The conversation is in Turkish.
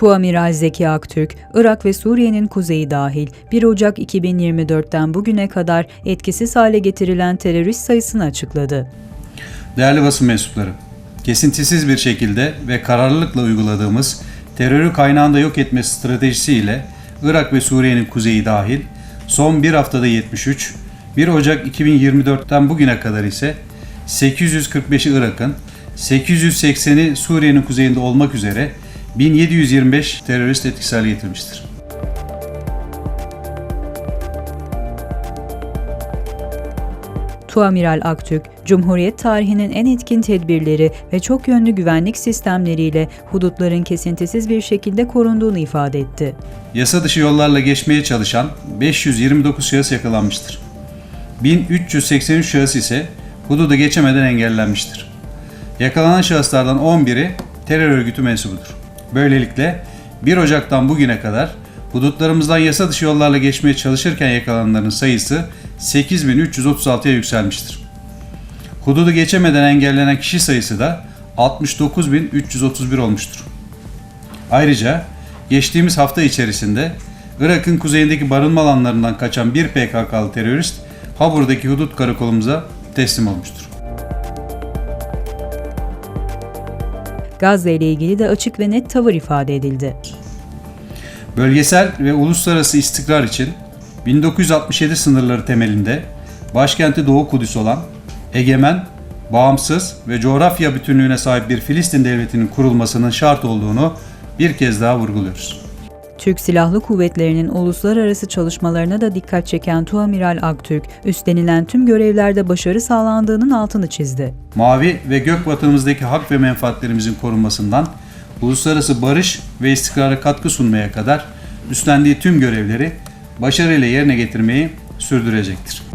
Tuamiral Zeki Aktürk, Irak ve Suriye'nin kuzeyi dahil 1 Ocak 2024'ten bugüne kadar etkisiz hale getirilen terörist sayısını açıkladı. Değerli basın mensupları, kesintisiz bir şekilde ve kararlılıkla uyguladığımız terörü kaynağında yok etme stratejisiyle Irak ve Suriye'nin kuzeyi dahil son bir haftada 73, 1 Ocak 2024'ten bugüne kadar ise 845'i Irak'ın, 880'i Suriye'nin kuzeyinde olmak üzere 1725 terörist etkisiz hale getirmiştir. Tuamiral Aktürk, Cumhuriyet tarihinin en etkin tedbirleri ve çok yönlü güvenlik sistemleriyle hudutların kesintisiz bir şekilde korunduğunu ifade etti. Yasa dışı yollarla geçmeye çalışan 529 şahıs yakalanmıştır. 1383 şahıs ise hududu geçemeden engellenmiştir. Yakalanan şahıslardan 11'i terör örgütü mensubudur. Böylelikle 1 Ocak'tan bugüne kadar hudutlarımızdan yasa dışı yollarla geçmeye çalışırken yakalananların sayısı 8336'ya yükselmiştir. Hududu geçemeden engellenen kişi sayısı da 69331 olmuştur. Ayrıca geçtiğimiz hafta içerisinde Irak'ın kuzeyindeki barınma alanlarından kaçan bir PKK'lı terörist Habur'daki hudut karakolumuza teslim olmuştur. Gazze ile ilgili de açık ve net tavır ifade edildi. Bölgesel ve uluslararası istikrar için 1967 sınırları temelinde başkenti Doğu Kudüs olan egemen, bağımsız ve coğrafya bütünlüğüne sahip bir Filistin devletinin kurulmasının şart olduğunu bir kez daha vurguluyoruz. Türk Silahlı Kuvvetleri'nin uluslararası çalışmalarına da dikkat çeken Tuamiral Aktürk, üstlenilen tüm görevlerde başarı sağlandığının altını çizdi. Mavi ve gök vatanımızdaki hak ve menfaatlerimizin korunmasından uluslararası barış ve istikrara katkı sunmaya kadar üstlendiği tüm görevleri başarıyla yerine getirmeyi sürdürecektir.